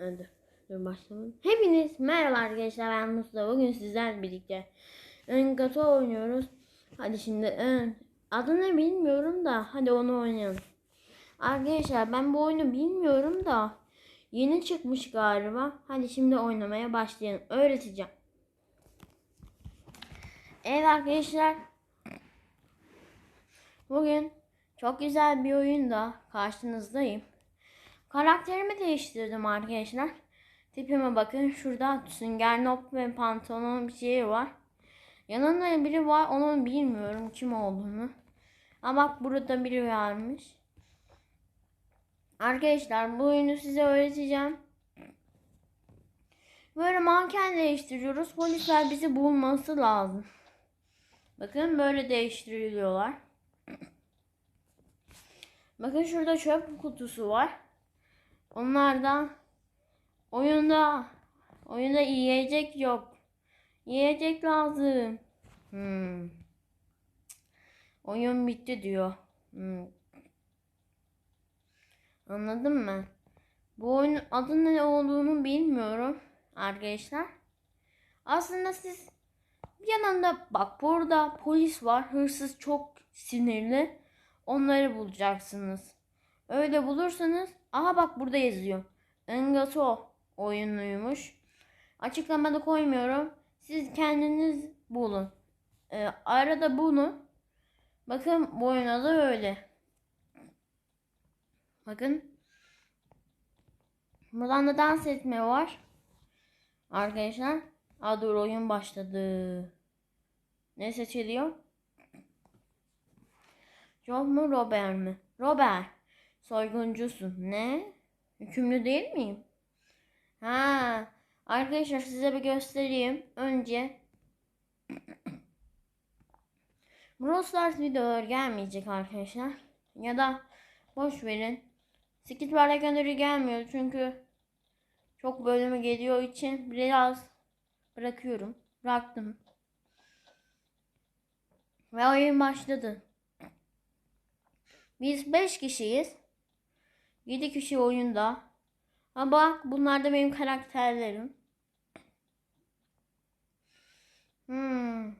Dur, dur başlayalım. Hepiniz merhaba arkadaşlar ben Mustafa. Bugün sizlerle birlikte Engato oynuyoruz. Hadi şimdi e, adını bilmiyorum da hadi onu oynayalım. Arkadaşlar ben bu oyunu bilmiyorum da yeni çıkmış galiba. Hadi şimdi oynamaya başlayalım. Öğreteceğim. Evet arkadaşlar. Bugün çok güzel bir oyunda karşınızdayım. Karakterimi değiştirdim arkadaşlar. Tipime bakın. Şurada sünger nop ve pantolon bir şey var. Yanında biri var. Onu bilmiyorum kim olduğunu. Ama bak burada biri varmış. Arkadaşlar bu oyunu size öğreteceğim. Böyle manken değiştiriyoruz. Polisler bizi bulması lazım. Bakın böyle değiştiriliyorlar. Bakın şurada çöp kutusu var. Onlardan oyunda oyunda yiyecek yok. Yiyecek lazım. Hmm. Oyun bitti diyor. Hmm. Anladın mı? Bu oyunun adı ne olduğunu bilmiyorum arkadaşlar. Aslında siz yanında bak burada polis var. Hırsız çok sinirli. Onları bulacaksınız. Öyle bulursanız aha bak burada yazıyor. Engato oyunuymuş. Açıklamada koymuyorum. Siz kendiniz bulun. Ee, arada bunu. Bakın bu oyuna da öyle. Bakın. Buradan da dans etme var. Arkadaşlar. Aa dur oyun başladı. Ne seçiliyor? John mu Robert mi? Robert. Soyguncusun. Ne? Hükümlü değil miyim? Ha. Arkadaşlar size bir göstereyim. Önce Brawl Stars videoları gelmeyecek arkadaşlar. Ya da boş verin. Skit bardak öneri gelmiyor çünkü çok bölümü geliyor için biraz bırakıyorum. Bıraktım. Ve oyun başladı. Biz 5 kişiyiz. 7 kişi oyunda. Ha bak bunlar da benim karakterlerim. Hmm.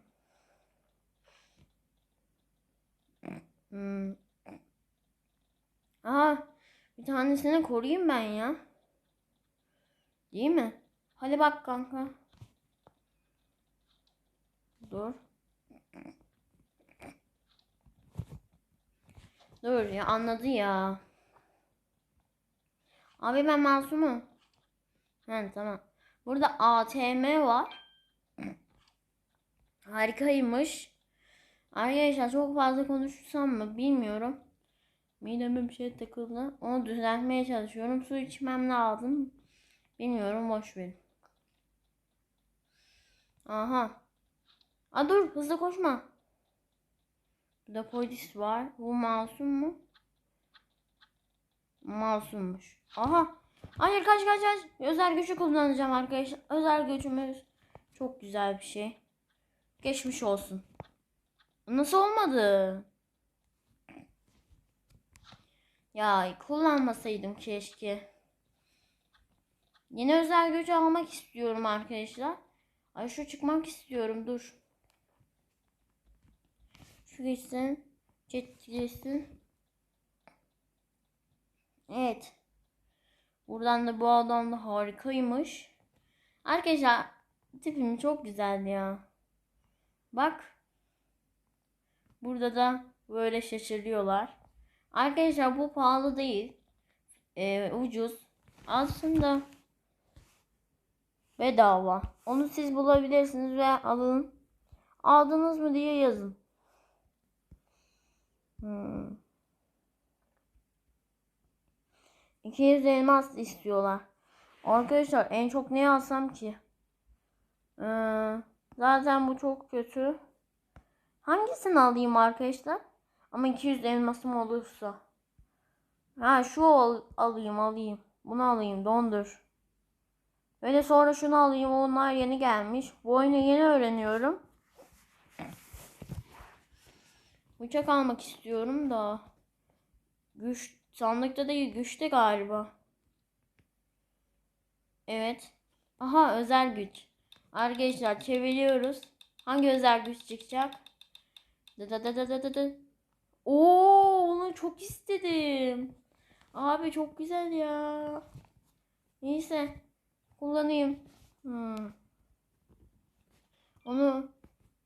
Hmm. Aha bir tanesini koruyayım ben ya. Değil mi? Hadi bak kanka. Dur. Dur ya anladı ya. Abi ben masumum. He tamam. Burada ATM var. Harikaymış. Arkadaşlar çok fazla konuşsam mı bilmiyorum. Mideme bir şey takıldı. Onu düzeltmeye çalışıyorum. Su içmem lazım. Bilmiyorum boş verin. Aha. Aa dur hızlı koşma. Burada polis var. Bu masum mu? Masummuş. Aha. Hayır kaç kaç kaç. Özel gücü kullanacağım arkadaşlar. Özel gücümüz çok güzel bir şey. Geçmiş olsun. Nasıl olmadı? Ya kullanmasaydım keşke. Yeni özel gücü almak istiyorum arkadaşlar. Ay şu çıkmak istiyorum dur. Şu geçsin. Chat geçsin. Evet. Buradan da bu adam da harikaymış. Arkadaşlar tipim çok güzel ya. Bak. Burada da böyle şaşırıyorlar. Arkadaşlar bu pahalı değil. Ee, ucuz. Aslında bedava. Onu siz bulabilirsiniz ve alın. Aldınız mı diye yazın. Hmm. 200 elmas istiyorlar. Arkadaşlar en çok ne alsam ki? Ee, zaten bu çok kötü. Hangisini alayım arkadaşlar? Ama 200 elmasım olursa. Ha şu al alayım alayım. Bunu alayım dondur. De sonra şunu alayım. Onlar yeni gelmiş. Bu oyunu yeni öğreniyorum. Bıçak almak istiyorum da. Güç sandıkta değil güçte galiba. Evet. Aha özel güç. Arkadaşlar çeviriyoruz. Hangi özel güç çıkacak? Dı dı dı dı dı dı. Oo, onu çok istedim. Abi çok güzel ya. Neyse. Kullanayım. Hmm. Onu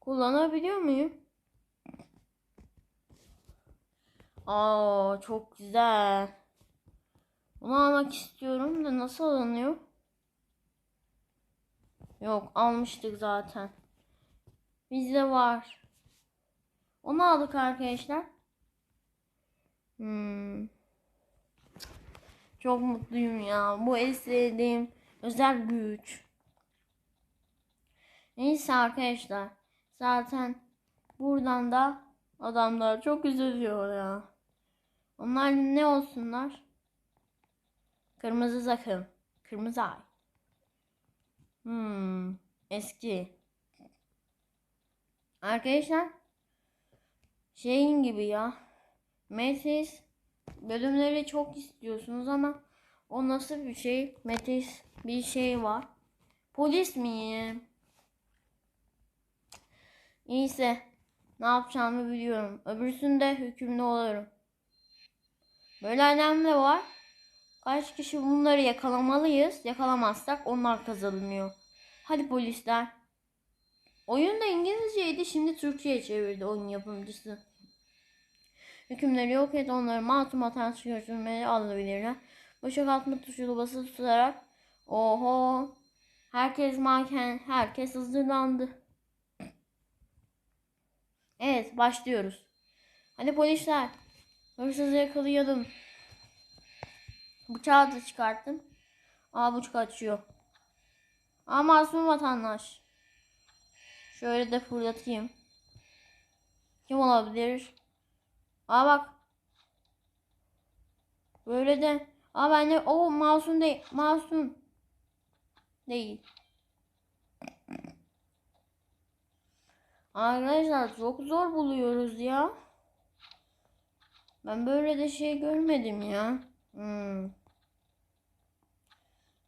kullanabiliyor muyum? Aa, çok güzel. Onu almak istiyorum da nasıl alınıyor? Yok almıştık zaten. Bizde var. Onu aldık arkadaşlar. Hmm. Çok mutluyum ya. Bu en sevdiğim özel güç. Neyse arkadaşlar. Zaten buradan da adamlar çok üzülüyor ya. Onlar ne olsunlar? Kırmızı takım. Kırmızı ay. Hmm, eski. Arkadaşlar şeyin gibi ya. Metis bölümleri çok istiyorsunuz ama o nasıl bir şey? Metis bir şey var. Polis miyim? İyiyse ne yapacağımı biliyorum. Öbürsünde hükümlü olurum. Böyle önemli var. Kaç kişi bunları yakalamalıyız. Yakalamazsak onlar kazanılıyor. Hadi polisler. Oyun da İngilizceydi. Şimdi Türkçe'ye çevirdi oyun yapımcısı. Hükümleri yok et onları masum hatansı görüşülmeleri alabilirler. Boşaltma tuşuna basılı tutarak oho herkes manken herkes hazırlandı. Evet başlıyoruz. Hadi polisler. Hırsızı yakalayalım. Bıçağı da çıkarttım. Aa bıçak açıyor. Aa masum vatandaş. Şöyle de fırlatayım. Kim olabilir? Aa bak. Böyle de. Aa ben de o masum değil. Masum. Değil. Arkadaşlar çok zor buluyoruz ya. Ben böyle de şey görmedim ya. Hmm.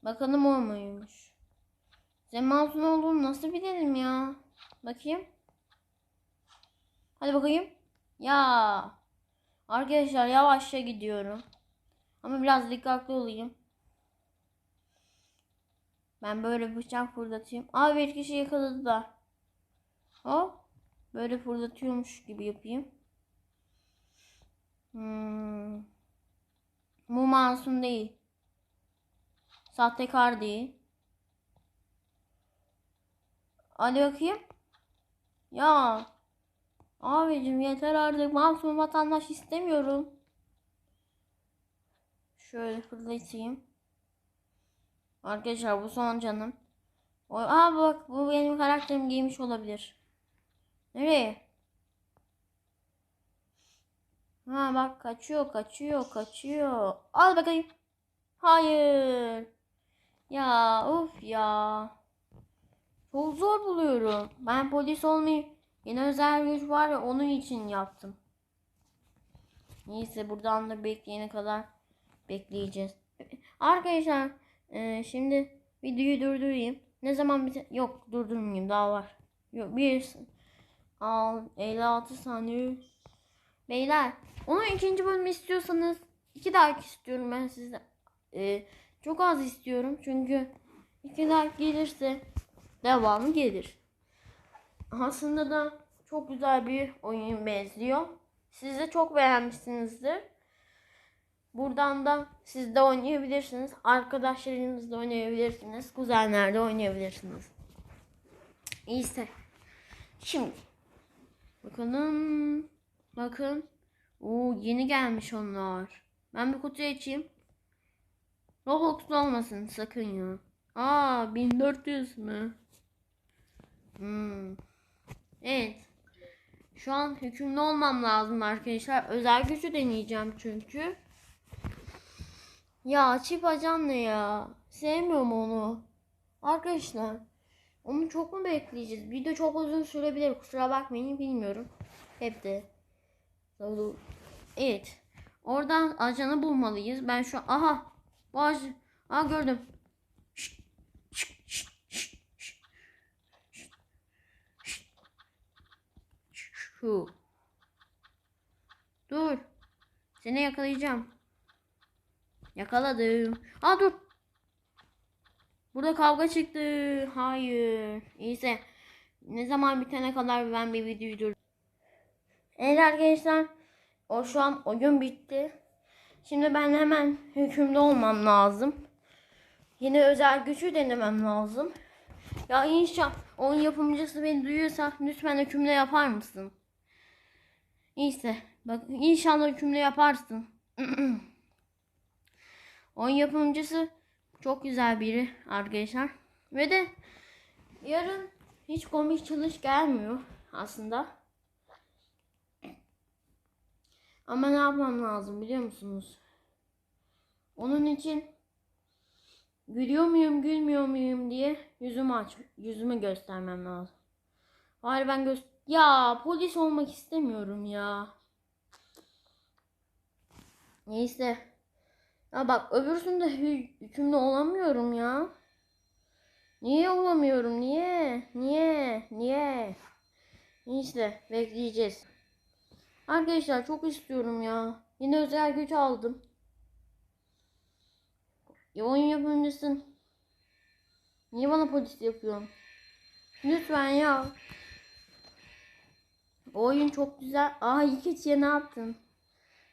Bakalım o muymuş? Zemasın olduğunu nasıl bilelim ya? Bakayım. Hadi bakayım. Ya. Arkadaşlar yavaşça gidiyorum. Ama biraz dikkatli olayım. Ben böyle bıçak fırlatayım. Aa bir kişi yakaladılar. Hop. Böyle fırlatıyormuş gibi yapayım. Hmm. Bu masum değil. Sahtekar değil. Hadi bakayım. Ya. Abicim yeter artık. Masum vatandaş istemiyorum. Şöyle fırlatayım. Arkadaşlar bu son canım. Aa bak bu benim karakterim giymiş olabilir. Nereye? Ha bak kaçıyor kaçıyor kaçıyor. Al bakayım. Hayır. Ya of ya. Çok zor buluyorum. Ben polis olmayı yine özel güç var ya onun için yaptım. Neyse buradan da bekleyene kadar bekleyeceğiz. Arkadaşlar e, şimdi videoyu durdurayım. Ne zaman biter? Yok durdurmayayım daha var. Yok bir al 56 saniye. Beyler onun ikinci bölümü istiyorsanız iki like istiyorum ben size. Ee, çok az istiyorum çünkü iki like gelirse devamı gelir. Aslında da çok güzel bir oyun benziyor. Siz de çok beğenmişsinizdir. Buradan da siz de oynayabilirsiniz. Arkadaşlarınızla oynayabilirsiniz. Kuzenlerle oynayabilirsiniz. İyiyse. Şimdi. Bakalım. Bakın. Oo, yeni gelmiş onlar. Ben bir kutu açayım. Roblox'ta olmasın sakın ya. Aa 1400 mü? Hmm. Evet. Şu an hükümlü olmam lazım arkadaşlar. Özel gücü deneyeceğim çünkü. Ya çip ajan ne ya? Sevmiyorum onu. Arkadaşlar. Onu çok mu bekleyeceğiz? Video çok uzun sürebilir. Kusura bakmayın bilmiyorum. Hep de. Evet. Oradan ajanı bulmalıyız. Ben şu aha bu ağaç aha gördüm. Şu. Dur. Seni yakalayacağım. Yakaladım. Aa dur. Burada kavga çıktı. Hayır. İyiyse. Ne zaman bitene kadar ben bir video durdum. Eğer gençler o şu an oyun bitti. Şimdi ben hemen hükümlü olmam lazım. Yine özel gücü denemem lazım. Ya inşallah oyun yapımcısı beni duyuyorsa lütfen hükümlü yapar mısın? İyiyse bak inşallah hükümlü yaparsın. oyun yapımcısı çok güzel biri arkadaşlar. Ve de yarın hiç komik çalış gelmiyor aslında. Ama ne yapmam lazım biliyor musunuz? Onun için gülüyor muyum gülmüyor muyum diye yüzümü aç yüzümü göstermem lazım. Hayır ben göz ya polis olmak istemiyorum ya. Neyse. Ya bak öbürsünde hü- hükümlü olamıyorum ya. Niye olamıyorum? Niye? Niye? Niye? Neyse bekleyeceğiz. Arkadaşlar çok istiyorum ya. Yine özel güç aldım. Ya oyun yapımcısın. Niye bana polis yapıyorsun? Lütfen ya. Oyun çok güzel. Aa İkiçiye ne yaptın?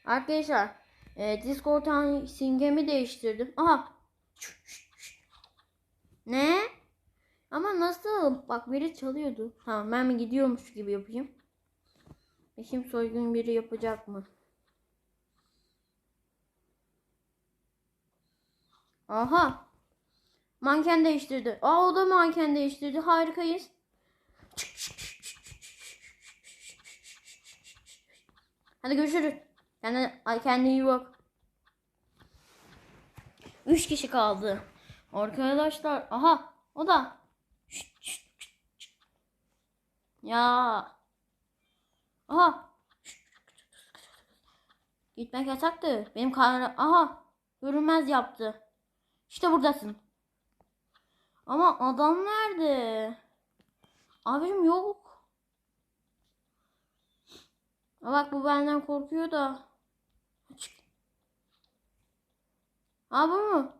Arkadaşlar e, Discord'dan simgemi değiştirdim. Aha. Ne? Ama nasıl? Bak biri çalıyordu. Tamam ben mi gidiyormuş gibi yapayım. Eşim soygun biri yapacak mı? Aha. Manken değiştirdi. Aa o da manken değiştirdi. Harikayız. Hadi görüşürüz. Kendine, kendine iyi bak. Üç kişi kaldı. Arkadaşlar. Aha. O da. Ya. Aha. Gitmek yasaktı. Benim kar... Aha. Görünmez yaptı. İşte buradasın. Ama adam nerede? Abim yok. Bak bu benden korkuyor da. Çık. Aa bu mu?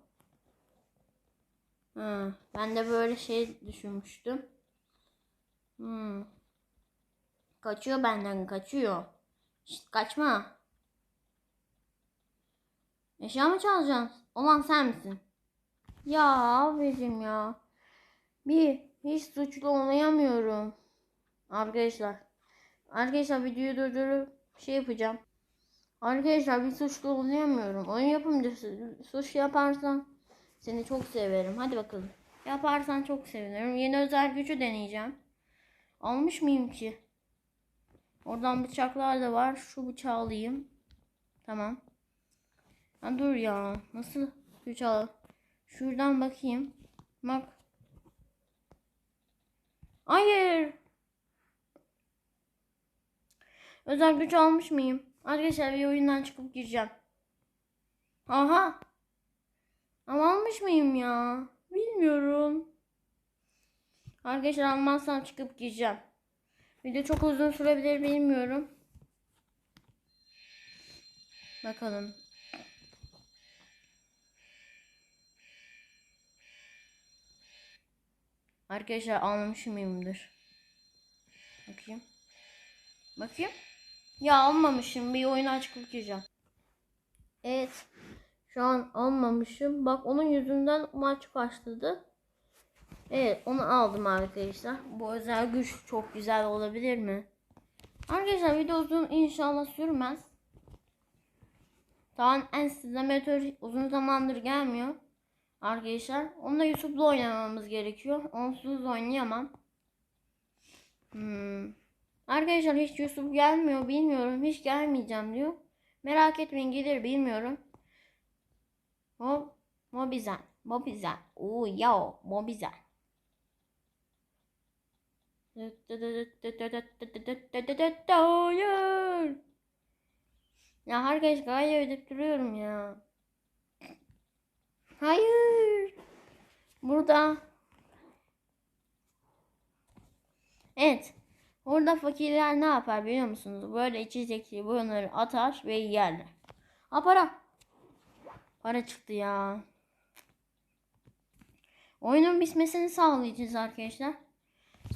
Ben de böyle şey düşünmüştüm. Hmm. Kaçıyor benden kaçıyor. Şişt, kaçma. Eşya mı çalacaksın? Olan sen misin? Ya abicim ya. Bir hiç suçlu oynayamıyorum. Arkadaşlar. Arkadaşlar videoyu durdurup şey yapacağım. Arkadaşlar bir suçlu oynayamıyorum. Oyun yapımcısı suç yaparsan seni çok severim. Hadi bakalım. Yaparsan çok sevinirim. Yeni özel gücü deneyeceğim. Almış mıyım ki? Oradan bıçaklar da var. Şu bıçağı alayım. Tamam. Ha, dur ya. Nasıl al? Şuradan bakayım. Bak. Hayır. Özel güç almış mıyım? Arkadaşlar bir oyundan çıkıp gireceğim. Aha. Ama almış mıyım ya? Bilmiyorum. Arkadaşlar almazsam çıkıp gireceğim. Video çok uzun sürebilir bilmiyorum. Bakalım. Arkadaşlar almış mıyımdır? Bakayım. Bakayım. Ya almamışım. Bir oyuna çıkıp gireceğim. Evet. Şu an almamışım. Bak onun yüzünden maç başladı. Evet onu aldım arkadaşlar. Bu özel güç çok güzel olabilir mi? Arkadaşlar video uzun inşallah sürmez. Tamam en simülatör uzun zamandır gelmiyor. Arkadaşlar onu da YouTube'da oynamamız gerekiyor. Onsuz oynayamam. Hmm. Arkadaşlar hiç YouTube gelmiyor bilmiyorum. Hiç gelmeyeceğim diyor. Merak etmeyin gelir bilmiyorum. Mob Mobizen. Mobizen. Oo ya Mobizen. Hayır. Ya arkadaş gayet edip duruyorum ya. Hayır. Burada. Evet. Orada fakirler ne yapar biliyor musunuz? Böyle içecekli bunları atar ve yerler. Ha para. Para çıktı ya. Oyunun bitmesini sağlayacağız arkadaşlar.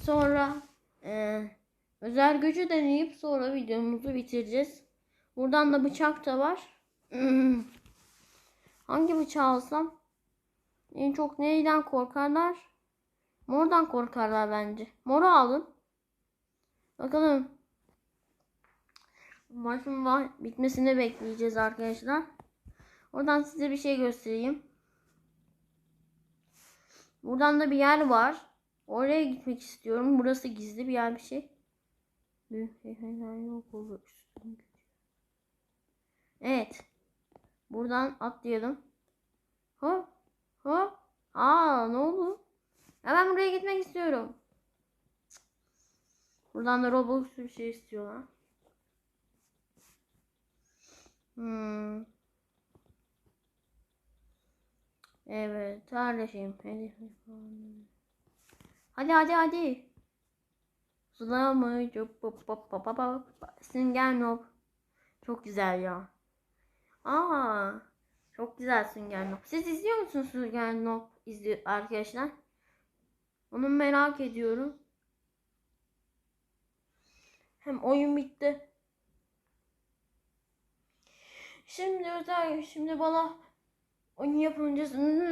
Sonra e, özel gücü deneyip sonra videomuzu bitireceğiz. Buradan da bıçak da var. Hangi bıçağı alsam? En çok neyden korkarlar? Mordan korkarlar bence. Moru alın. Bakalım. Maçın bitmesini bekleyeceğiz arkadaşlar. Oradan size bir şey göstereyim. Buradan da bir yer var. Oraya gitmek istiyorum. Burası gizli bir yer bir şey. Yok olur. Evet. Buradan atlayalım. Hop. Hop. Aa ne oldu? Ya ben buraya gitmek istiyorum. Buradan da Roblox bir şey istiyorlar. Hmm. Evet kardeşim. Hadi hadi hadi. hadi. Pop. Sünger Nob. Çok güzel ya. Aa, çok güzel Sünger Nob. Siz izliyor musunuz Sünger Nob izliyor arkadaşlar? Onu merak ediyorum. Hem oyun bitti. Şimdi özel şimdi bana oyun yapınca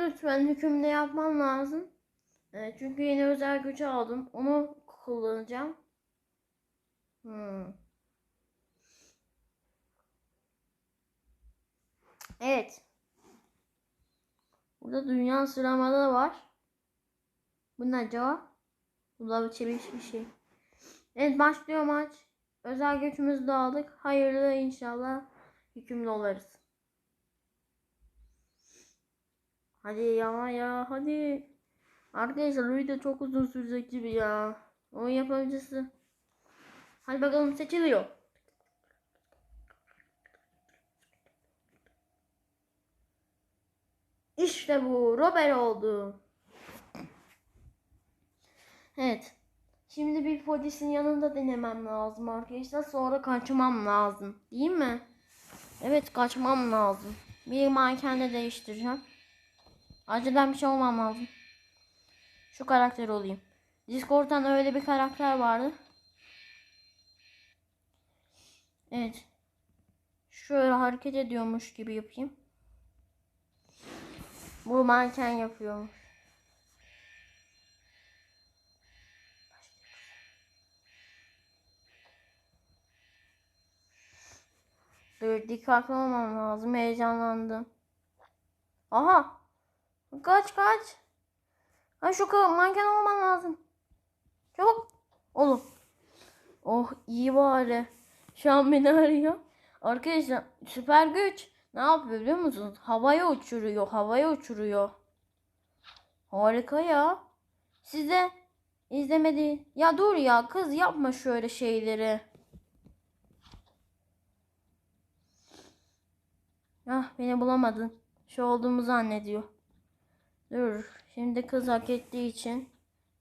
lütfen hükümde yapman lazım. E, çünkü yeni özel gücü aldım. Onu kullanacağım. Hmm. Evet. Burada dünya sıramada var. Bu ne acaba? Bu da çevirmiş bir şey. Evet başlıyor maç. Özel gücümüzü de aldık. Hayırlı inşallah hükümlü oluruz. Hadi ya ya hadi. Arkadaşlar video çok uzun sürecek gibi ya. O yapımcısı. Hadi bakalım seçiliyor. İşte bu. Robert oldu. Evet. Şimdi bir polisin yanında denemem lazım arkadaşlar. Sonra kaçmam lazım. Değil mi? Evet kaçmam lazım. Bir mankenle değiştireceğim. Acilen bir şey olmam lazım. Şu karakter olayım. Discord'dan öyle bir karakter vardı. Evet. Şöyle hareket ediyormuş gibi yapayım. Bu manken yapıyormuş. Dur dikkatli olmam lazım. Heyecanlandım. Aha. Kaç kaç. Ha şu manken olman lazım. Çabuk. Oğlum. Oh iyi bari. Şu an beni arıyor. Arkadaşlar süper güç ne yapıyor biliyor musunuz? Havaya uçuruyor. Havaya uçuruyor. Harika ya. Size izlemedi. Ya dur ya kız yapma şöyle şeyleri. Ah beni bulamadın. Şu olduğumu zannediyor. Dur. Şimdi kız hak ettiği için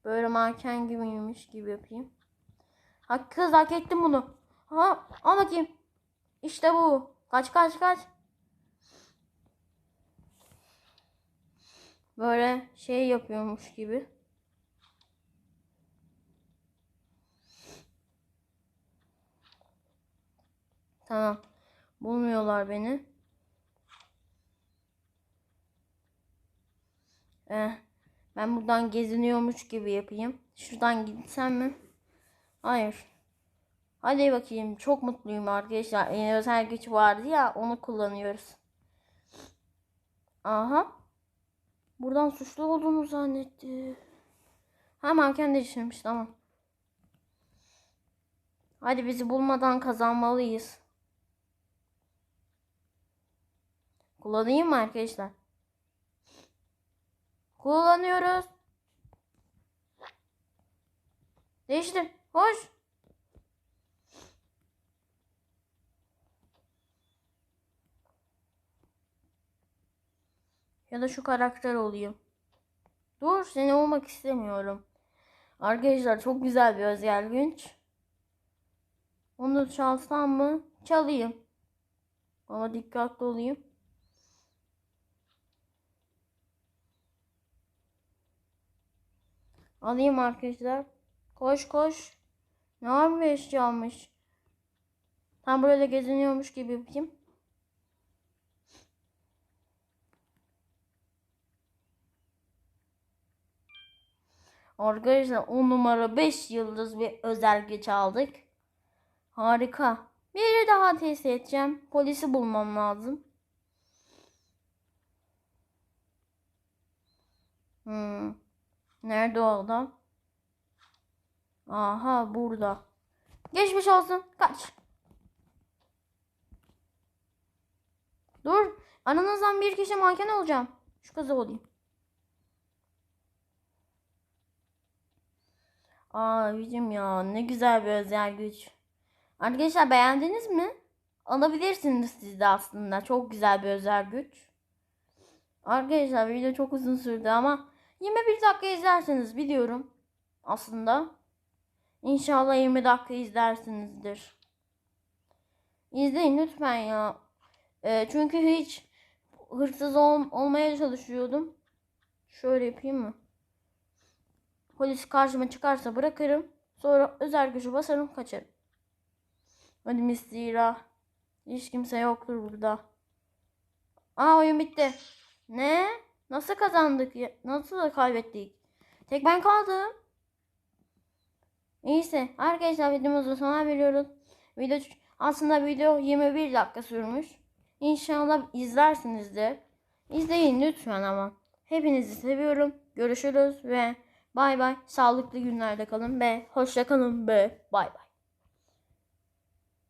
böyle manken gibiymiş gibi yapayım. Ha kız hak ettim bunu. Ha al bakayım. İşte bu. Kaç kaç kaç. Böyle şey yapıyormuş gibi. Tamam. Bulmuyorlar beni. Eh, ben buradan geziniyormuş gibi yapayım. Şuradan gitsem mi? Hayır. Hadi bakayım. Çok mutluyum arkadaşlar. Yeni özel güç vardı ya onu kullanıyoruz. Aha. Buradan suçlu olduğunu zannetti. Ha manken değiştirmiş tamam. Hadi bizi bulmadan kazanmalıyız. Kullanayım mı arkadaşlar? Kullanıyoruz. Değiştir. Hoş. Ya da şu karakter olayım. Dur seni olmak istemiyorum. Arkadaşlar çok güzel bir özel güç. Onu çalsam mı? Çalayım. Ama dikkatli olayım. Alayım arkadaşlar. Koş koş. Ne var bu eşyalmış? Tam böyle geziniyormuş gibi yapayım. Arkadaşlar 10 numara 5 yıldız bir özel geç aldık. Harika. Bir daha test edeceğim. Polisi bulmam lazım. Hmm. Nerede o adam? Aha burada. Geçmiş olsun. Kaç. Dur. Aranızdan bir kişi manken olacağım. Şu kızı olayım. Aa bizim ya ne güzel bir özel güç. Arkadaşlar beğendiniz mi? Alabilirsiniz siz de aslında. Çok güzel bir özel güç. Arkadaşlar video çok uzun sürdü ama 21 dakika izlersiniz biliyorum. Aslında. İnşallah 20 dakika izlersinizdir. İzleyin lütfen ya. Ee, çünkü hiç hırsız ol- olmaya çalışıyordum. Şöyle yapayım mı? Polis karşıma çıkarsa bırakırım. Sonra özel gücü basarım kaçarım. Hadi mistira. Hiç kimse yoktur burada. Aa oyun bitti. Ne? Nasıl kazandık? Nasıl da kaybettik? Tek ben kaldım. Neyse arkadaşlar videomuzu sona veriyoruz. Video aslında video 21 dakika sürmüş. İnşallah izlersiniz de. İzleyin lütfen ama. Hepinizi seviyorum. Görüşürüz ve bay bay. Sağlıklı günlerde kalın ve hoşça kalın ve bay bay.